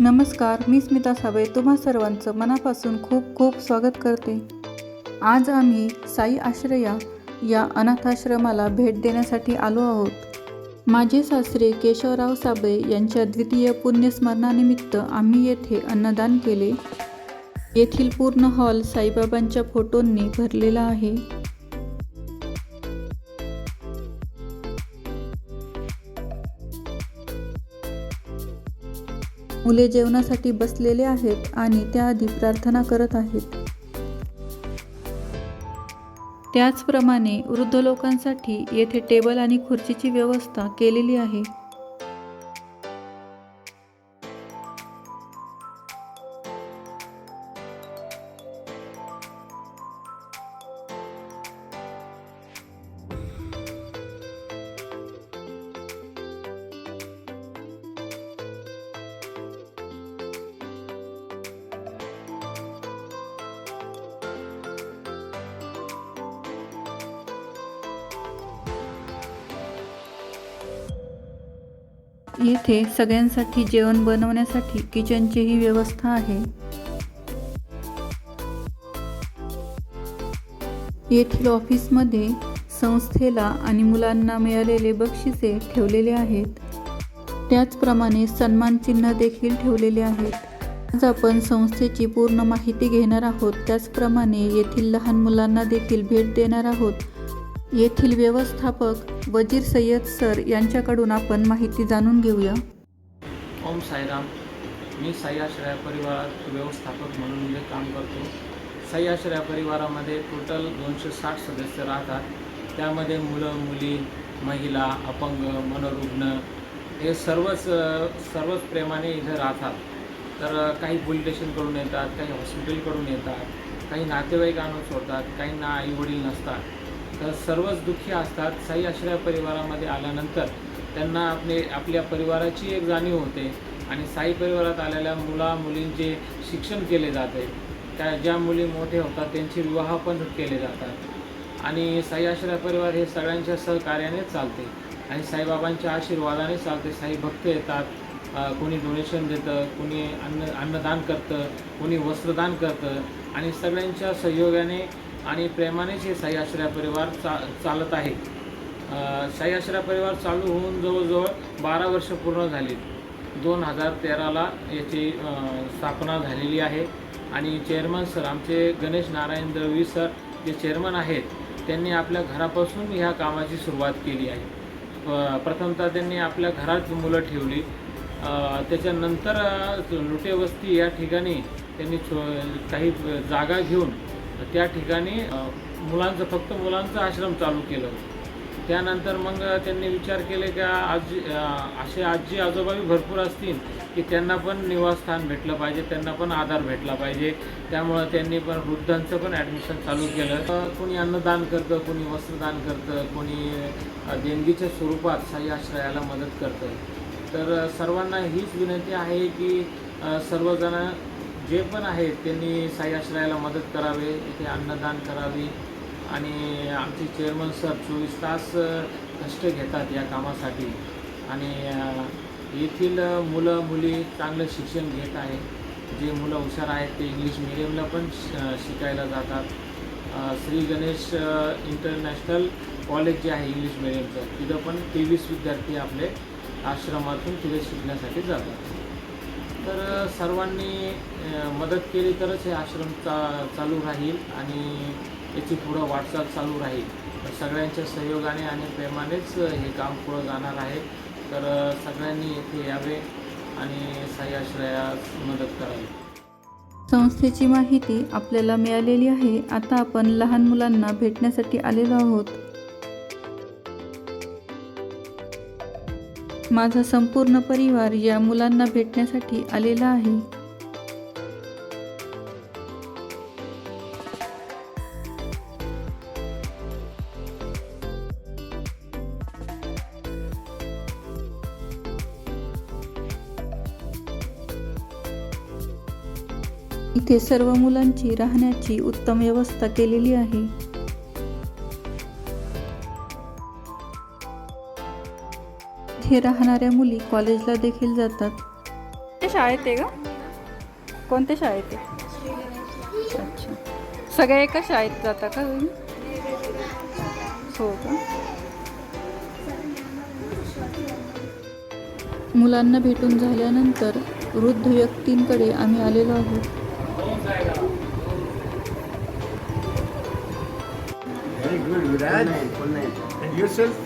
नमस्कार मी स्मिता साबळे तुम्हा सर्वांचं मनापासून खूप खूप स्वागत करते. आज आम्ही साई आश्रया या अनाथाश्रमाला भेट देण्यासाठी आलो आहोत. माझे सासरे केशवराव साबळे यांच्या द्वितीय पुण्यस्मरणानिमित्त आम्ही येथे अन्नदान केले. येथील पूर्ण हॉल साईबाबांच्या फोटोंनी भरलेला आहे. मुले जेवणासाठी बसलेले आहेत आणि त्याआधी प्रार्थना करत आहेत. त्याचप्रमाणे वृद्ध लोकांसाठी येथे टेबल आणि खुर्चीची व्यवस्था केलेली आहे. येथे सगळ्यांसाठी जेवण बनवण्यासाठी किचनचीही व्यवस्था आहे. येथील ऑफिसमध्ये संस्थेला आणि मुलांना मिळालेले बक्षिसे ठेवलेले आहेत. त्याचप्रमाणे सन्मान चिन्ह देखील ठेवलेले आहेत. आज आपण संस्थेची पूर्ण माहिती घेणार आहोत. त्याचप्रमाणे येथील लहान मुलांना देखील भेट देणार आहोत. येथील व्यवस्थापक वजीर सय्यद सर यांच्याकडून आपण माहिती जाणून घेऊया. ओम साईराम. मी सह्याश्रया परिवारात व्यवस्थापक म्हणून इथे काम करतो. सह्याश्रया परिवारामध्ये टोटल दोनशे साठ सदस्य राहतात. त्यामध्ये मुलं मुली महिला अपंग मनोरुग्ण हे सर्वच सर्वच प्रेमाने इथे राहतात. तर काही पोलीस स्टेशनकडून येतात काही हॉस्पिटलकडून येतात काही नातेवाईक आणून सोडतात काहींना आईवडील नसतात. तर सर्वच दुःखी असतात. साई आश्रय परिवारामध्ये आल्यानंतर त्यांना आपले आपल्या परिवाराची एक जाणीव होते आणि साई परिवारात आलेल्या मुला मुलींचे शिक्षण केले जाते. त्या ज्या मुली मोठे होतात त्यांचे विवाह पण केले जातात. आणि साई आश्रय परिवार हे सगळ्यांच्या सहकार्यानेच चालते आणि साईबाबांच्या आशीर्वादाने चालते. साई भक्त येतात कोणी डोनेशन देतं कोणी अन्न अन्नदान करतं कोणी वस्त्रदान करतं आणि सगळ्यांच्या सहयोगाने आणि प्रेमानेच हे साई आश्रय परिवार चा चालत आहे. साई आश्रया परिवार चालू होऊन जवळजवळ बारा वर्ष पूर्ण झाली दोन हजार तेराला याची स्थापना झालेली आहे. आणि चेअरमन सर आमचे गणेश नारायण दळवी सर जे चेअरमन आहेत त्यांनी आपल्या घरापासून ह्या कामाची सुरुवात केली आहे. प्रथमतः त्यांनी आपल्या घरात मुलं ठेवली. त्याच्यानंतर लुटेवस्ती या ठिकाणी त्यांनी छो काही जागा घेऊन त्या ठिकाणी मुलांचं फक्त मुलांचं आश्रम चालू केलं. त्यानंतर मग त्यांनी विचार केले की आजी असे आजी आजोबाही भरपूर असतील की त्यांना पण निवासस्थान भेटलं पाहिजे त्यांना पण आधार भेटला पाहिजे. त्यामुळं त्यांनी पण वृद्धांचं पण ॲडमिशन चालू केलं. कोणी अन्नदान करतं कोणी वस्त्रदान करतं कोणी देणगीच्या स्वरूपात साई आश्रयाला मदत करतं. तर सर्वांना हीच विनंती आहे की सर्वजण जे पण आहेत त्यांनी साई आश्रयाला मदत करावे इथे अन्नदान करावे आणि आमचे चेअरमन सर चोवीस तास कष्ट घेतात या कामासाठी. आणि येथील मुलं मुली चांगलं शिक्षण घेत आहे जे मुलं हुशार आहेत ते इंग्लिश मिडियमला पण श- शिकायला जातात. श्री गणेश इंटरनॅशनल कॉलेज जे आहे इंग्लिश मिडियमचं तिथं पण तेवीस विद्यार्थी आपले आश्रमातून तिथे शिकण्यासाठी जातात. तर सर्वांनी मदत केली तरच हे आश्रम चा चालू राहील आणि याची पुढं वाटचाल चालू राहील. तर सगळ्यांच्या सहयोगाने आणि प्रेमानेच हे काम पुढं जाणार आहे. तर सगळ्यांनी येथे यावे आणि साई मदत करावी. संस्थेची माहिती आपल्याला मिळालेली आहे. आता आपण लहान मुलांना भेटण्यासाठी आलेलो आहोत. माझा संपूर्ण परिवार या मुलांना भेटण्यासाठी आलेला आहे. इथे सर्व मुलांची राहण्याची उत्तम व्यवस्था केलेली आहे. इथे राहणाऱ्या मुली कॉलेजला देखील जातात. कोणत्या शाळेत आहे ग? कोणत्या शाळेत आहे? अच्छा. सगळ्या एका शाळेत जाता का तुम्ही? हो का? मुलांना भेटून झाल्यानंतर वृद्ध व्यक्तींकडे आम्ही आलेलो आहोत. Very good, Viraj. And yourself?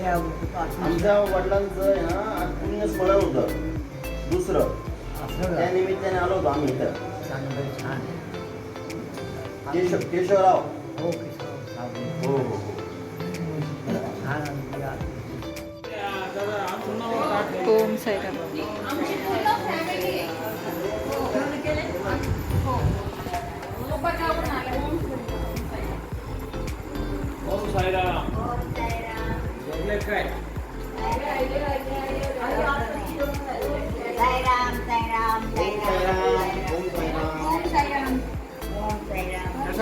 आमच्या वडिलांचं आहे ना आज पुण्य स्मरण होतं. दुसरं. त्या? निमित्ताने आलो होतो आम्ही इथं. चांगलं छान केशव केशवराव. हो किशोर साहेब. हो हो हो. छान ओम साईराम.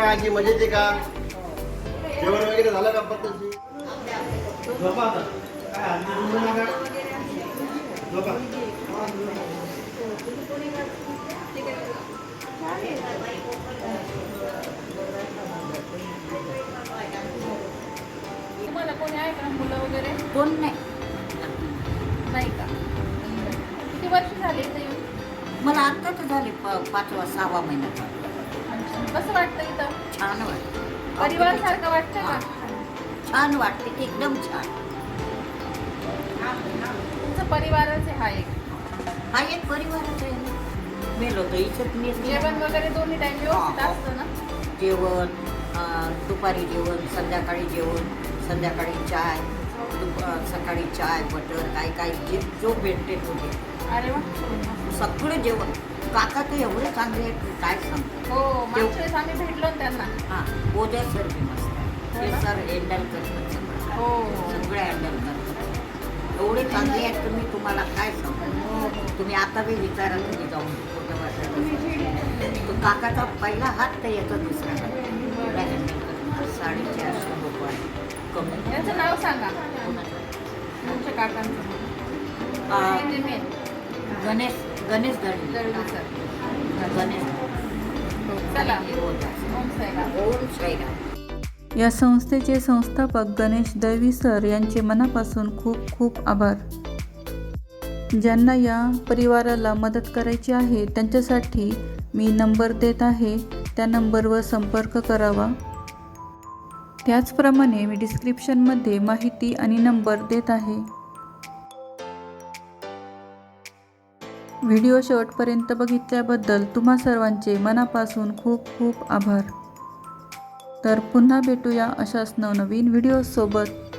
कसं आहे आजी मजेत आहे का? जेवण वगैरे झालं का पद्धतशीर झोपा आता. काय हल्ली बोलू नका. झोपा. तुम्हाला कोणी आहे का? मुलं वगैरे? कोण नाही. नाही का? किती वर्ष झाले इथे येऊन? मला आता तर झाले प पाचवा सहावा महिन्याचा कसं वाटतं इथं? छान वाटतं. का? छान वाटते एकदम छान. तुमचं परिवारच आहे हा एक. हा एक परिवारच आहे. मेलो तर इच्छत जेवण वगैरे दोन्ही टाइम व्यवस्थित हा. असतं ना? जेवण दुपारी जेवण संध्याकाळी जेवण संध्याकाळी चाय सकाळी चाय बटर काय काय जे जो भेटते तो. अरे वा सगळं जेवण. काका तर एवढे चांगले आहेत की काय सांगतो हो मागच्या वेळेस आम्ही भेटलो ना त्यांना. हां उद्या सर बी मस्त आहे. ते सर हँडल करतात. सगळं हो. हो सगळे हँडल करतात. एवढे चांगले आहेत तर मी तुम्हाला काय सांगू? तुम्ही आता बी विचारा तुम्ही जाऊन. तो काकाचा पहिला हात तर येतो दुसरा साडेचारशे रुपये. कमी. यांचं नाव सांगा? तुमच्या काकांचं. गणेश. गणेश दळवी दळवी सर गणेश. चला. ओम साईराम ओम साईराम या संस्थेचे संस्थापक गणेश दळवी सर यांचे मनापासून खूप खूप आभार. ज्यांना या परिवाराला मदत करायची आहे त्यांच्यासाठी मी नंबर देत आहे. त्या नंबरवर संपर्क करावा. त्याचप्रमाणे मी डिस्क्रिप्शनमध्ये माहिती आणि नंबर देत आहे. व्हिडिओ शेवटपर्यंत बघितल्याबद्दल तुम्हा सर्वांचे मनापासून खूप खूप आभार. तर पुन्हा भेटूया अशाच नवनवीन व्हिडिओसोबत.